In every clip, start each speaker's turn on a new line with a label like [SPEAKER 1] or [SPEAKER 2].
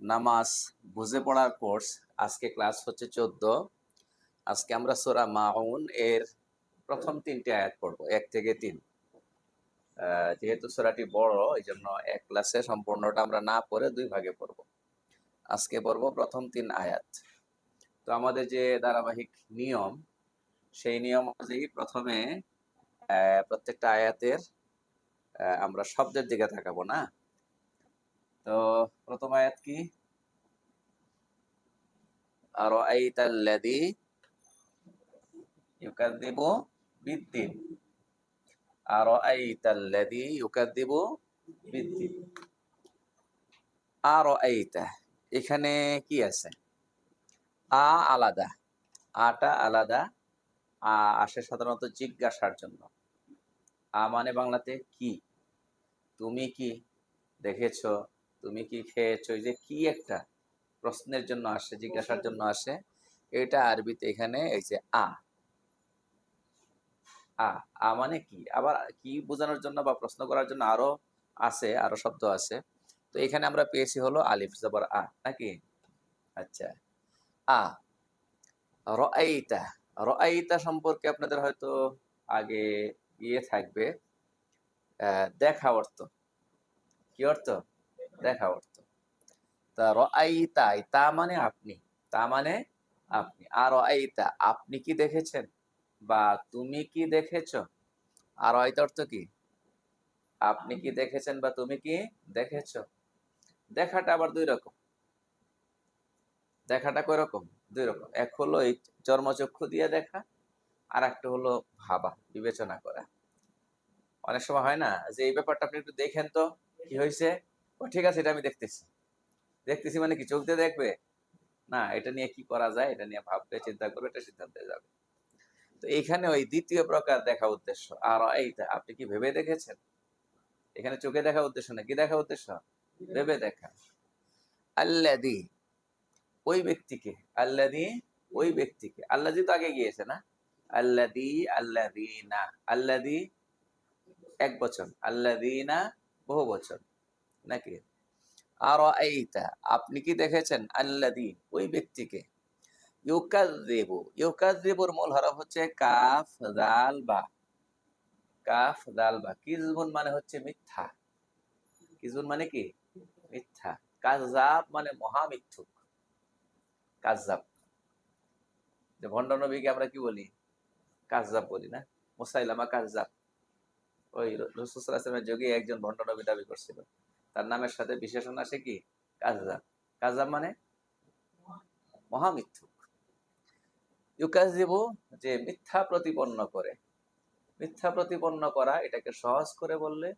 [SPEAKER 1] নামাজ বুঝে পড়ার কোর্স আজকে ক্লাস হচ্ছে চোদ্দ। আজকে আমরা সোরা মাউন এর প্রথম তিনটি আয়াত পড়ব, এক থেকে তিন। যেহেতু সোরাটি বড় এই জন্য এক ক্লাসে সম্পূর্ণটা আমরা না পড়ে দুই ভাগে পড়ব। আজকে পড়ব প্রথম তিন আয়াত। তো আমাদের যে ধারাবাহিক নিয়ম, সেই নিয়ম অনুযায়ী প্রথমে প্রত্যেকটা আয়াতের আমরা শব্দের দিকে তাকাবো না। তো প্রথম আয়াত কি? আর আইতাল্লাদি ইউকাদ্দিবু বিদ্দিন। আর আইতাল্লাদি ইউকাদ্দিবু বিদ্দিন। আর আইতা এখানে কি আছে? আ আলাদা, আটা আলাদা, আ আসে সাধারণত জিজ্ঞাসার জন্য। আ মানে বাংলাতে কি? তুমি কি? দেখেছ? তুমি কি খেয়েছো? এই যে কি একটা প্রশ্নের জন্য আসে জিজ্ঞাসার জন্য আসে এটা আরবিতে এখানে এই যে আ। আ আ মানে কি? আবার কি বোঝানোর জন্য বা প্রশ্ন করার জন্য আরও আছে আরও শব্দ আছে তো এখানে আমরা পেয়েছি হলো আলিফ জবর আ নাকি? আচ্ছা। আ রআইতা রআইতা সম্পর্কে আপনাদের হয়তো আগে ইয়ে থাকবে। আহ, দেখা অর্থ কি অর্থ? দেখা অর্থ তা রআইতা তা মানে আপনি, তা মানে আপনি। আর রআইতা, আপনি কি দেখেছেন? বা তুমি কি দেখেছ? আর রআইতা অর্থ কি? আপনি কি দেখেছেন বা তুমি কি দেখেছ? দেখাটা আবার দুই রকম। দেখাটা কয় রকম? দুই রকম। এক হলো এই চর্মচক্ষু দিয়ে দেখা, আর একটা হলো ভাবা, বিবেচনা করা। অনেক সময় হয় না যে এই ব্যাপারটা আপনি একটু দেখেন তো, কি হয়েছে? ও, ঠিক আছে, এটা আমি দেখতেছি। দেখতেছি মানে কি দিয়ে দেখবে? না, এটা নিয়ে কি করা যায়, এটা নিয়ে ভাববে, চিন্তা করবে, এটা সিদ্ধান্তে যাবে। তো এইখানে ওই দ্বিতীয় প্রকার দেখা উদ্দেশ্য। আর এইটা, আপনি কি ভেবে দেখেছেন? এখানে চোখে দেখা উদ্দেশ্য না, কি দেখা উদ্দেশ্য? ভেবে দেখা। আল্লাদি ওই ব্যক্তিকে আল্লাদি ওই ব্যক্তিকে আল্লাদি তো আগে গিয়েছে না? আল্লাদি আল্লাদি না আল্লাদি এক বছর আল্লাদিনা বহু বছর নাকি? আর এইটা আপনি কি দেখেছেন? আল্লাদি ওই ব্যক্তিকে। ইউকাযিবু ইউকাযিবুর মূল হরফ হচ্ছে কাফ দাল বা। কাফ দাল বা। কিজবুন মানে হচ্ছে মিথ্যা। কিজবুন মানে কি? মিথ্যা। কাজাব মানে মহামিথ্যুক। কাজাব যে ভণ্ড নবীকে আমরা কি বলি? কাজাব বলি না? মুসাইলামা কাজাব ওই রসুলামের যোগে একজন ভণ্ড নবী দাবি করছিল। তার নামের সাথে বিশেষণ আসে কি? কাজাব। কাজাব মানে মহামিথ্যুক। ইউকাজিবু যে মিথ্যা প্রতিপন্ন করে, মিথ্যা প্রতিপন্ন করা এটাকে সহজ করে বললে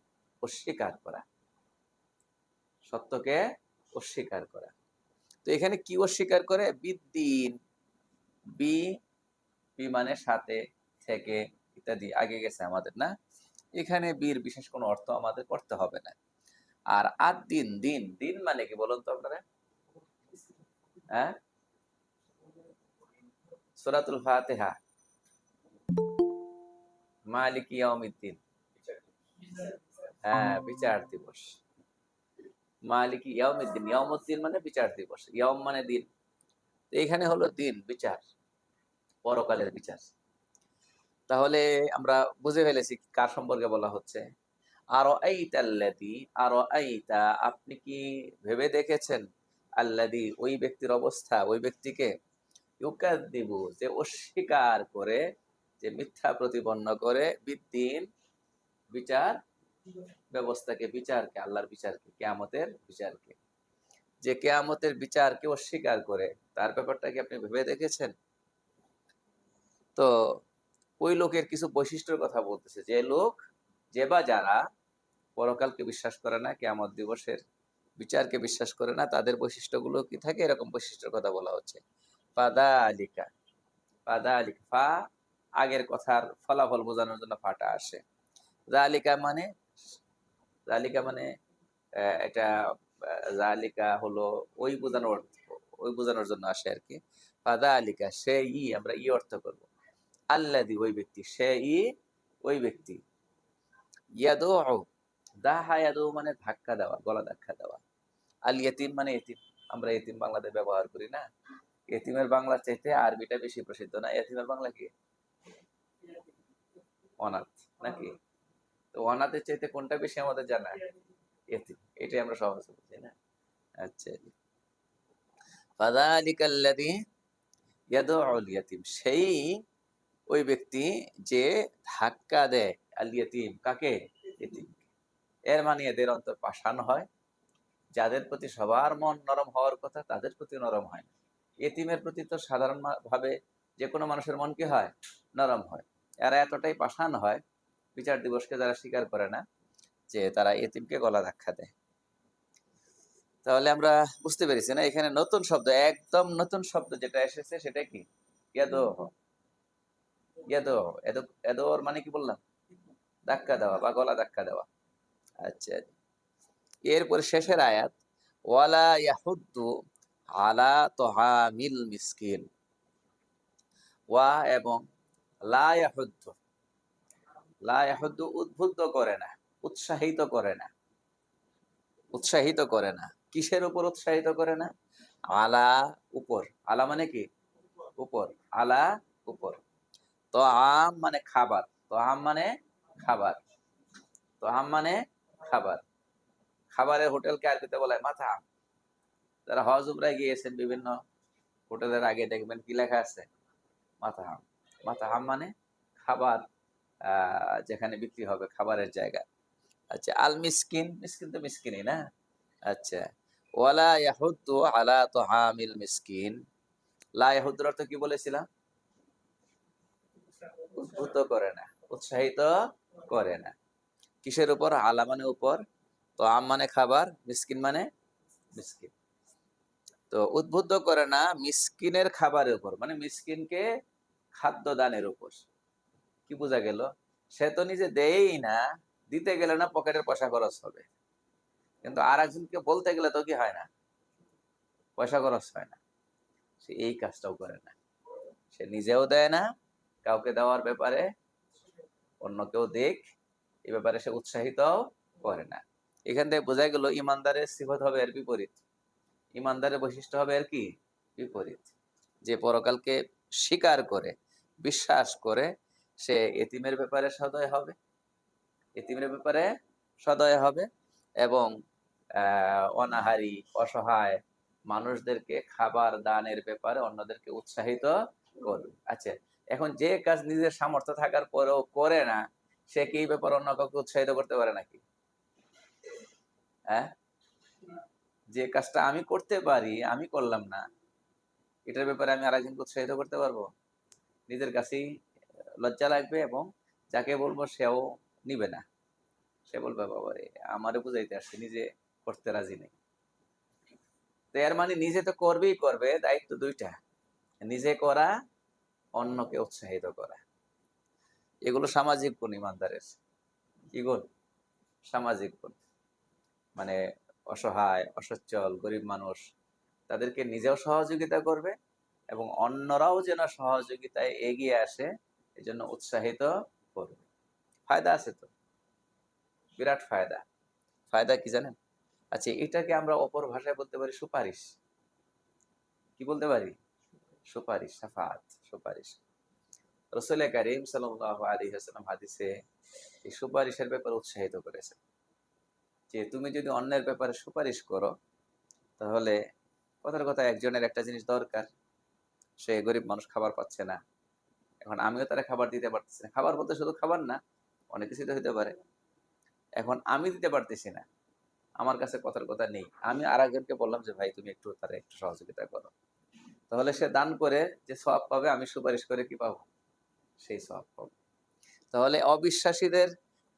[SPEAKER 1] অস্বীকার করা। সত্যকে অস্বীকার করা। তো এখানে কি অস্বীকার করে? বিদ্দিন বি বি মানে সাথে, থেকে ইত্যাদি। আগে গেছে আমাদের, না? এখানে বীর বিশেষ কোনো অর্থ আমাদের করতে হবে না। আর আর দিন দিন দিন মানে কি বলুন তো আপনারা? হ্যাঁ? সুরাতুল ফাতিহা। মালিক ইয়াউমিদ্দিন। হ্যাঁ বিচার দিবস। মালিক ইয়াউমিদ্দিন, ইয়াউমুদ্দিন মানে বিচার দিবস। ইয়াউম মানে দিন। এখানে হলো দিন, বিচার। পরকালের বিচার। তাহলে আমরা বুঝে ফেলেছি কার সম্পর্কে বলা হচ্ছে। আরও আইতাল্লাদি আরও আইতা আপনি কি ভেবে দেখেছেন? আল্লাদি ওই ব্যক্তির অবস্থা, ওই ব্যক্তিকে ইউকাদ্দিবু যে অস্বীকার করে, যে মিথ্যা প্রতিপন্ন করে বিদ্দিন বিচার ব্যবস্থাকে, বিচারকে, আল্লাহর বিচারকে, কেয়ামতের বিচারকে। যে কেয়ামতের বিচারকে অস্বীকার করে, তার ব্যাপারটা কি আপনি ভেবে দেখেছেন? তো ওই লোকের কিছু বৈশিষ্ট্যের কথা বলতেছে। যে লোক, যে বা যারা পরকালকে বিশ্বাস করে না, কেয়ামত দিবসের বিচারকে বিশ্বাস করে না, তাদের বৈশিষ্ট্যগুলো কি থাকে? এরকম বৈশিষ্ট্যের কথা বলা হচ্ছে। পাদা আলিকা পাদা আলিকা ফা, আগের কথার ফলাফল বোঝানোর জন্য ফাটা আসে। জালিকা মানে জালিকা মানে এটা জালিকা হলো ওই বোঝানোর ওই বোঝানোর জন্য আসে আর কি। পাদা আলিকা সে ই আমরা ই অর্থ করব। আল্লাদি, ওই ব্যক্তি সে ই ওই ব্যক্তি। ইয়াদো দাহা ইয়াদো মানে ধাক্কা দেওয়া, গলা ধাক্কা দেওয়া। আল ইয়তিম মানে এতিম আমরা এতিম বাংলাতে ব্যবহার করি না। এতিমের বাংলার চাইতে আরবিটা বেশি প্রসিদ্ধ না। এতিমের বাংলা কি? অনাথ নাকি? তো অনাথের চাইতে কোনটা বেশি আমাদের জানা? এতিম এটাই আমরা সহজে বুঝি না। আচ্ছা। ফাযালিকাল্লাযী ইয়াদউল ইয়াতীম। সেই ওই ব্যক্তি যে ধাক্কা দেয়, আল ইয়াতীম। কাকে? এতিম এর মানে এদের অন্তর পাষাণ হয়। যাদের প্রতি সবার মন নরম হওয়ার কথা, তাদের প্রতি নরম হয় না। এতিমের প্রতি তো সাধারণ ভাবে যে কোনো মানুষের মন কি হয়? নরম হয়। এরা এতটাই পাষাণ হয়, বিচার দিবসকে যারা স্বীকার করে না, যে তারা এতিমকে গলা ধাক্কা দেয়। তাহলে আমরা বুঝতে পেরেছি না, এখানে নতুন শব্দ, একদম নতুন শব্দ যেটা এসেছে সেটা কি? ইয়াদো। ইয়াদো, এদো, এদোর মানে কি বললাম? ধাক্কা দেওয়া বা গলা ধাক্কা দেওয়া। আচ্ছা। এরপরে শেষের আয়াত, ওয়ালা ইয়াহুদ্দু আলা মিসকিন। ওয়া এবং লা ইয়াহুদ্দু। লা ইয়াহুদ্দু উদ্বুদ্ধ করে না, উৎসাহিত করে না। উৎসাহিত করে না। কিসের উপর উৎসাহিত করে না? আলা উপর। আলা মানে কি? উপর। আলা উপর। তো আম মানে খাবার। তো আম মানে খাবার। তো আম মানে খাবার। খাবারের হোটেলকে আরবিতে বলা? হয় মাথা। যারা হজ উমরায় গিয়েছেন, বিভিন্ন হোটেলের আগে দেখবেন কি লেখা আছে? মাথা হাম। মাথা হাম মানে খাবার যেখানে বিক্রি হবে, খাবারের জায়গা। আচ্ছা আল মিসকিন? মিসকিন তো মিসকিনই না? আচ্ছা। ওয়ালা ইয়াহুদ্দু আলা তুহামিল মিসকিন। লা ইয়াহুদ্দুর অর্থ কি বলেছিলাম? উদ্ভূত করে না। উৎসাহিত করে না। কিসের উপর? আলা মানে উপর, তো আম মানে খাবার, মিসকিন মানে মিসকিন। তো উদ্বুদ্ধ করে না, মিসকিনের খাবারের উপর মানে মিসকিনকে খাদ্য দানের উপর। কি বোঝা গেল? সে তো নিজে দেয়ই না, দিতে গেলে না পকেটের পয়সা খরচ হবে। কিন্তু আর একজনকে বলতে গেলে তো কি হয় না? পয়সা খরচ হয় না। সে এই কাজটাও করে না। সে নিজেও দেয় না, কাউকে দেওয়ার ব্যাপারে অন্য কেউ দেখ এই ব্যাপারে সে উৎসাহিত করে না। এখান থেকে বোঝা গেল ইমানদারের সিফত হবে এর বিপরীত। ইমানদারের বৈশিষ্ট্য হবে আর কি? বিপরীত। যে পরকালকে স্বীকার করে, বিশ্বাস করে, সে এতিমের ব্যাপারে সদয় হবে। এতিমের ব্যাপারে সদয় হবে এবং অনাহারী, অসহায় মানুষদেরকে খাবার দানের ব্যাপারে অন্যদেরকে উৎসাহিত করবে। আচ্ছা এখন যে কাজ নিজের সামর্থ্য থাকার পরেও করে না সে কি ব্যাপারে অন্য কাউকে উৎসাহিত করতে পারে নাকি? হ্যাঁ? যে কাজটা আমি করতে পারি, আমি করলাম না, এটার ব্যাপারে আমি আরেকজনকে উৎসাহিত করতে পারব? নিজের কাছেই লজ্জা লাগবে এবং যাকে বলব সেও নিবে না। সে বলবে, বাবা রে, আমারে বুঝাইতে আসছে, নিজে করতে রাজি নেই। তো এর মানে নিজে তো করবেই করবে, দায়িত্ব দুইটা, নিজে করা, অন্যকে উৎসাহিত করা। এগুলো সামাজিক গুণ ইমানদারের। কি গুণ সামাজিক গুণ মানে অসহায়, অসচ্ছল, গরিব মানুষ, তাদেরকে নিজেও সহযোগিতা করবে এবং অন্যরাও যেন সহযোগিতায় এগিয়ে আসে, এজন্য উৎসাহিত করবে। ফায়দা আছে তো? বিরাট ফায়দা। ফায়দা কি জানেন? আচ্ছা এটাকে আমরা অপর ভাষায় বলতে পারি সুপারিশ। কি বলতে পারি? সুপারিশ, সাফাত, সুপারিশ। রসুল করিম সাল্লাহ আলী হাসলাম হাদিসে এই সুপারিশের ব্যাপারে উৎসাহিত করেছে যে তুমি যদি অন্যের ব্যাপারে সুপারিশ করো, তাহলে কথার কথা একজনের একটা জিনিস দরকার, সে গরিব মানুষ খাবার পাচ্ছে না। এখন আমিও তারা খাবার দিতে পারতেছি না। খাবার বলতে শুধু খাবার না, অনেক কিছুই তো হতে পারে। এখন আমি দিতে পারতেছি না, আমার কাছে কথার কথা নেই। আমি আর একজনকে বললাম যে, ভাই, তুমি একটু তারা একটু সহযোগিতা করো। তাহলে সে দান করে যে সব পাবে, আমি সুপারিশ করে কি পাবো? সেই সব পাবো তাহলে অবিশ্বাসীদের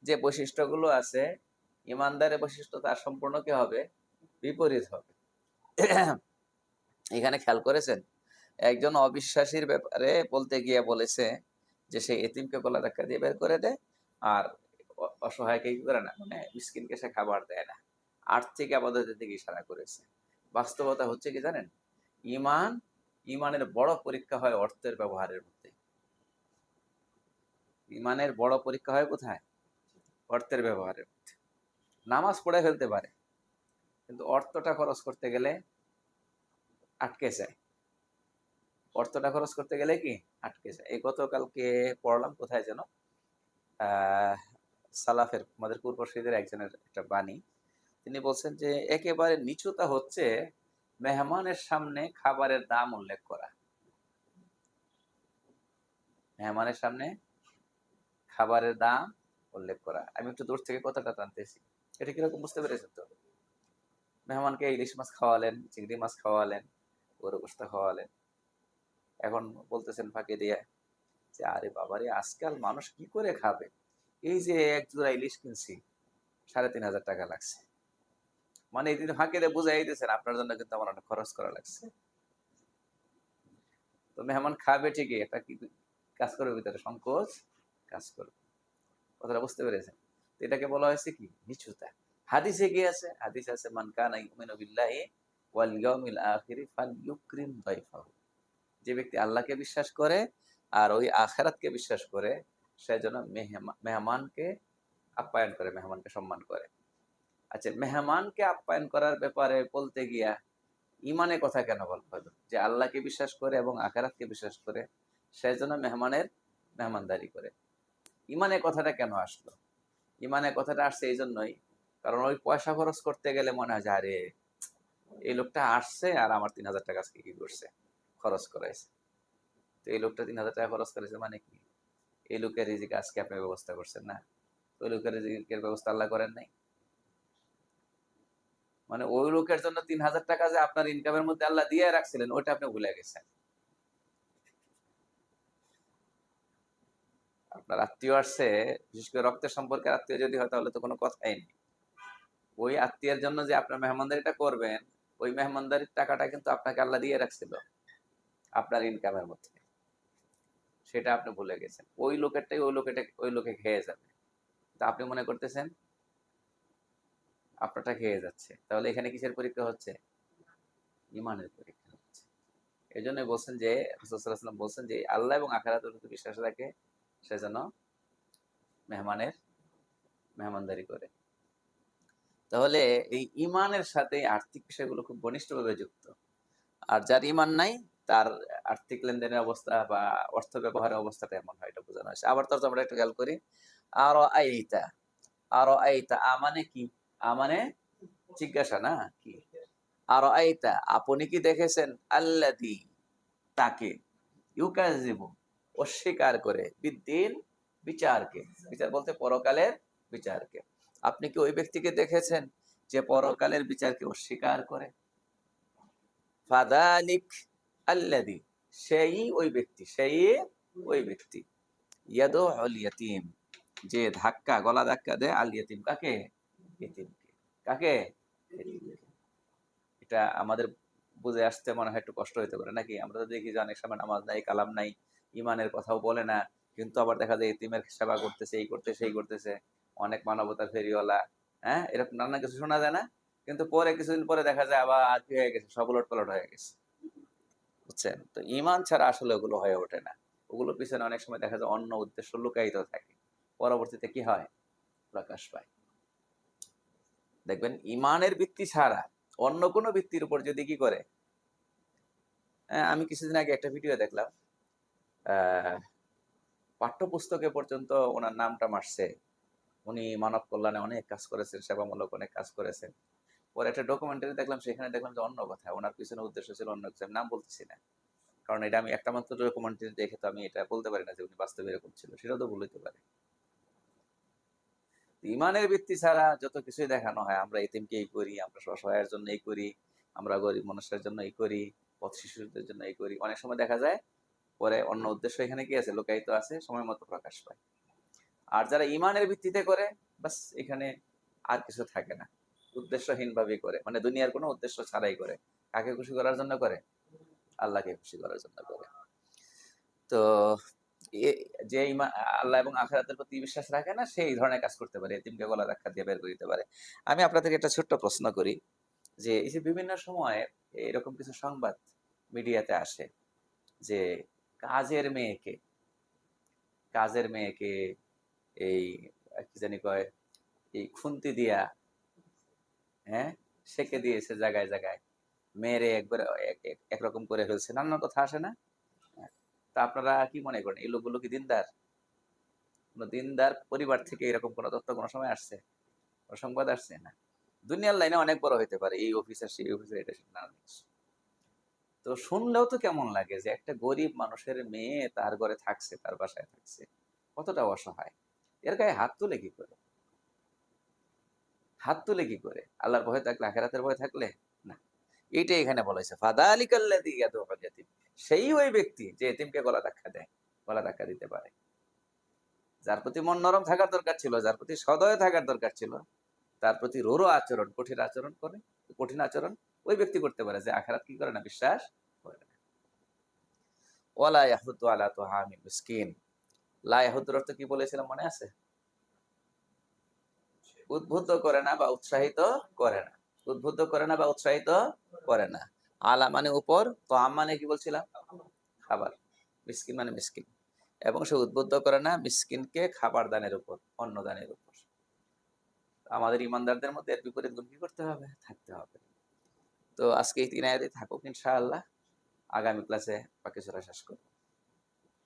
[SPEAKER 1] যে বৈশিষ্ট্যগুলো আছে, ইমানদারের বৈশিষ্ট্য তার সম্পূর্ণ কি হবে? বিপরীত হবে। এখানে খেয়াল করেছেন? একজন অবিশ্বাসীর ব্যাপারে বলতে গিয়ে বলেছে যে সে এতিমকে গলা ধাক্কা দিয়ে বের করে দেয় আর অসহায়কে কি করে না? মানে মিসকিনকে সে খাবার দেয় না। আর্থিক আবাদতের দিকে ইশারা করেছে। বাস্তবতা হচ্ছে কি জানেন? ইমান, ইমানের বড় পরীক্ষা হয় অর্থের ব্যবহারের ইমানের বড় পরীক্ষা হয় কোথায়? অর্থের ব্যবহারের মধ্যে নামাজ পড়ে ফেলতে পারে, কিন্তু অর্থটা খরচ করতে গেলে আটকে যায়। অর্থটা খরচ করতে গেলে কি? আটকে যায়। এই গতকালকে পড়লাম কোথায় যেন? সালাফের আমাদের পূর্বশীদের একজনের একটা বাণী। তিনি বলছেন যে, একেবারে নিচুতা হচ্ছে মেহমানের সামনে খাবারের দাম উল্লেখ করা। মেহমানের সামনে খাবারের দাম উল্লেখ করা। আমি একটু দূর থেকে কথাটা টানতেছি। এটা কীরকম বুঝতে পেরেছেন তো? মেহমানকে ইলিশ মাছ খাওয়ালেন, চিংড়ি মাছ খাওয়ালেন গরু গোস্ত খাওয়ালেন। এখন বলতেছেন ফাঁকে দিয়ে যে, আরে বাবারে, আজকাল মানুষ কি করে খাবে? এই যে এক জোড়া ইলিশ কিনছি, সাড়ে তিন হাজার টাকা লাগছে। মানে এই দিন ফাঁকে দিয়ে বুঝাই দিয়েছেন, আপনার জন্য কিন্তু আমার অনেক খরচ করা লাগছে। তো মেহমান খাবে ঠিকই, এটা কি কাজ করবে ভিতরে? সংকোচ? কাজ করবে। কথাটা বুঝতে পেরেছেন? এটাকে বলা হয়েছে কি? নিচুতা। হাদিসে কি আছে? হাদিস আছে যে ব্যক্তি আল্লাহকে বিশ্বাস করে আর ওই আখেরাতকে বিশ্বাস করে, সে যেন মেহমানকে আপ্যায়ন করে, মেহমানকে সম্মান করে। আচ্ছা মেহমানকে আপ্যায়ন করার ব্যাপারে বলতে গিয়া ইমানে কথা কেন বলা যে আল্লাহকে বিশ্বাস করে এবং আখেরাতকে বিশ্বাস করে, সে যেন মেহমানের মেহমানদারি করে। ইমানে কথাটা কেন আসলো? ইমানে কথাটা আসছে এই জন্যই কারণ ওই পয়সা খরচ করতে গেলে মনে হয় যে, আরে, এই লোকটা আসছে আর আমার তিন হাজার টাকা আজকে কি করছে? খরচ করাইছে। তো এই লোকটা তিন হাজার টাকা খরচ করেছে মানে কি? এই লোকের রিজিক আজকে আপনি ব্যবস্থা করছেন না? ওই লোকের রিজিকের ব্যবস্থা আল্লাহ করেন নাই? মানে ওই লোকের জন্য তিন হাজার টাকা যে আপনার ইনকামের মধ্যে আল্লাহ দিয়ে রাখছিলেন, ওইটা আপনি ভুলে গেছেন। আপনার আত্মীয় আসছে, বিশেষ করে রক্তের সম্পর্কে আত্মীয় যদি হয় তাহলে তো কোনো কথাই নেই। ওই আত্মীয়ের জন্য যে আপনার মেহমানদারিটা করবেন, ওই মেহমানদারির টাকাটা কিন্তু আপনাকে আল্লাহ দিয়ে রাখছিল, আপনার ইনকামের মধ্যে। সেটা আপনি ভুলে গেছেন। ওই লোকেরটাই ওই লোকেটা, ওই লোকে খেয়ে যাবে। তা আপনি মনে করতেছেন, আপনারটা খেয়ে যাচ্ছে। তাহলে এখানে কিসের পরীক্ষা হচ্ছে? ইমানের পরীক্ষা হচ্ছে। এই জন্য বলছেন যে রসুলাম বলছেন যে আল্লাহ এবং আখারাতের বিশ্বাস রাখে সে যেন মেহমানের মেহমানদারি করে। তাহলে এই ইমানের সাথে আর্থিক বিষয়গুলো খুব ঘনিষ্ঠভাবে যুক্ত। আর যার ইমান নাই, তার আর্থিক লেনদেনের অবস্থা বা অর্থ ব্যবহারের অবস্থাটা এমন হয়, এটা বোঝানো হয়েছে। আবার তো আমরা একটু খেয়াল করি। আরও আইতা আরও আইতা, আ মানে কি? আ মানে জিজ্ঞাসা না, কি? আরও আইতা, আপনি কি দেখেছেন? আল্লাদি তাকে ইউকাজিবু অস্বীকার করে বিদ্দিন বিচারকে। বিচার বলতে পরকালের বিচারকে। আপনি কি ওই ব্যক্তিকে দেখেছেন যে পরকালের বিচারকে অস্বীকার করে? ফাদালিক আল্লাদি, সেই ওই ব্যক্তি, সেই ওই ব্যক্তি। ইয়াদু আল ইয়াতিম, যে ধাক্কা, গলা ধাক্কা দেয় আল ইয়াতিম কাকে? ইতিমকে কাকে? এটা আমাদের বুঝে আসতে মনে হয় একটু কষ্ট হইতে পারে, নাকি? আমরা তো দেখি যে অনেক সময় নামাজ নাই, কালাম নাই ইমানের কথাও বলে না কিন্তু আবার দেখা যায় ইতিমের সেবা করতেছে এই করতেছে এই করতেছে। অনেক মানবতার ফেরিওয়ালা হ্যাঁ? এরকম নানা কিছু শোনা যায় না কিন্তু পরে কিছুদিন পরে দেখা যায় আবার কি হয়ে গেছে সব উলট পালট হয়ে গেছে। বুঝছেন? তো ইমান ছাড়া আসলে ওগুলো হয়ে ওঠে না। ওগুলো পিছনে অনেক সময় দেখা যায় অন্য উদ্দেশ্য লুকায়িত থাকে। পরবর্তীতে কি হয়? প্রকাশ পায়। দেখবেন ইমানের ভিত্তি ছাড়া অন্য কোনো ভিত্তির উপর যদি কি করে? হ্যাঁ, আমি কিছুদিন আগে একটা ভিডিও দেখলাম। পাঠ্যপুস্তকে পর্যন্ত ওনার নামটা মারছে। উনি মানব কল্যাণে অনেক কাজ করেছেন, সেবামূলক অনেক কাজ করেছেন। পরে একটা ডকুমেন্টারি দেখলাম, সেখানে দেখলাম যে অন্য কথা, ওনার পিছনে উদ্দেশ্য ছিল অন্য কিছু নাম বলতেছি না। কারণ এটা আমি একটা মাত্র ডকুমেন্টারি দেখে তো আমি এটা বলতে পারি না যে উনি বাস্তবে এরকম ছিল সেটাও তো হইতে পারে। ইমানের ভিত্তি ছাড়া যত কিছুই দেখানো হয়, আমরা এতিমকে এই করি, আমরা অসহায়ের জন্য এই করি, আমরা গরিব মানুষের জন্য এই করি, পথ শিশুদের জন্য এই করি। অনেক সময় দেখা যায় পরে অন্য উদ্দেশ্য এখানে কি আছে? লুকায়িত আছে, সময় মতো প্রকাশ পায়। আর যারা ইমানের ভিত্তিতে করে বাস এখানে আর কিছু থাকে না। উদ্দেশ্যহীন ভাবে করে। মানে দুনিয়ার কোনো উদ্দেশ্য ছাড়াই করে। কাকে খুশি করার জন্য করে? আল্লাহকে খুশি করার জন্য করে। তো যে ইমা, আল্লাহ এবং আখেরাতের প্রতি বিশ্বাস রাখে না সেই ধরনের কাজ করতে পারে। এতিমকে গলা ধাক্কা দিয়ে বের করে দিতে পারে। আমি আপনাদেরকে একটা ছোট্ট প্রশ্ন করি, যে এই যে বিভিন্ন সময়ে এরকম কিছু সংবাদ মিডিয়াতে আসে, যে কাজের মেয়েকে কাজের মেয়েকে এই, কি জানি কয়, এই খুন্তি দিয়া হ্যাঁ সেকে দিয়েছে জায়গায় জায়গায় মেয়েরে একবার এক- এক- একরকম করে ফেলছে। নানান কথা আসে না? তা আপনারা কি মনে করেন, এই লোকগুলো কি দিনদার? কোনো দিনদার পরিবার থেকে এরকম কোনো তথ্য কোনো সময় আসছে? কোনো সংবাদ আসছে না? দুনিয়ার লাইনে অনেক বড় হইতে পারে, এই অফিসার, সেই অফিসার, এটা কিছু। তো শুনলেও তো কেমন লাগে যে একটা গরিব মানুষের মেয়ে তার ঘরে থাকছে, তার বাসায় থাকছে। কতটা অসহায়। এর গায়ে হাত তুলে কি করে? হাত তুলে কি করে? আল্লাহর ভয় থাকলে, আখেরাতের ভয় থাকলে? না। এইটাই এখানে বলা হয়েছে। ফাদা আলী কাল্লাদি ইয়াতিম। সেই ওই ব্যক্তি যে এতিমকে গলা ধাক্কা দেয়, গলা ধাক্কা দিতে পারে। যার প্রতি মন নরম থাকার দরকার ছিল, যার প্রতি সদয় থাকার দরকার ছিল, তার প্রতি রোরো আচরণ, কঠিন আচরণ করে, কঠিন আচরণ ওই ব্যক্তি করতে পারে যে আখেরাত কি করে না? বিশ্বাস করে না। ওয়ালা ইয়াহুদ্দু আলা তুহামি মিসকিন। লা ইয়াহুদ্দুর অর্থ কি বলেছিলাম মনে আছে? উদ্বুদ্ধ করে না বা উৎসাহিত করে না। উদ্বুদ্ধ করে না বা উৎসাহিত করে না। আলা মানে উপর তো আম মানে কি বলছিলাম? খাবার। মিসকিন মানে মিসকিন। এবং সে উদ্বুদ্ধ করে না মিসকিনকে খাবার দানের উপর, অন্ন দানের উপর। আমাদের ইমানদারদের মধ্যে এর বিপরীত গুণ কি করতে হবে? থাকতে হবে। তো আজকে এই তিন আয়াতে থাকুক ইনশাআল্লাহ। আগামী ক্লাসে বাকি সরা শেষ করব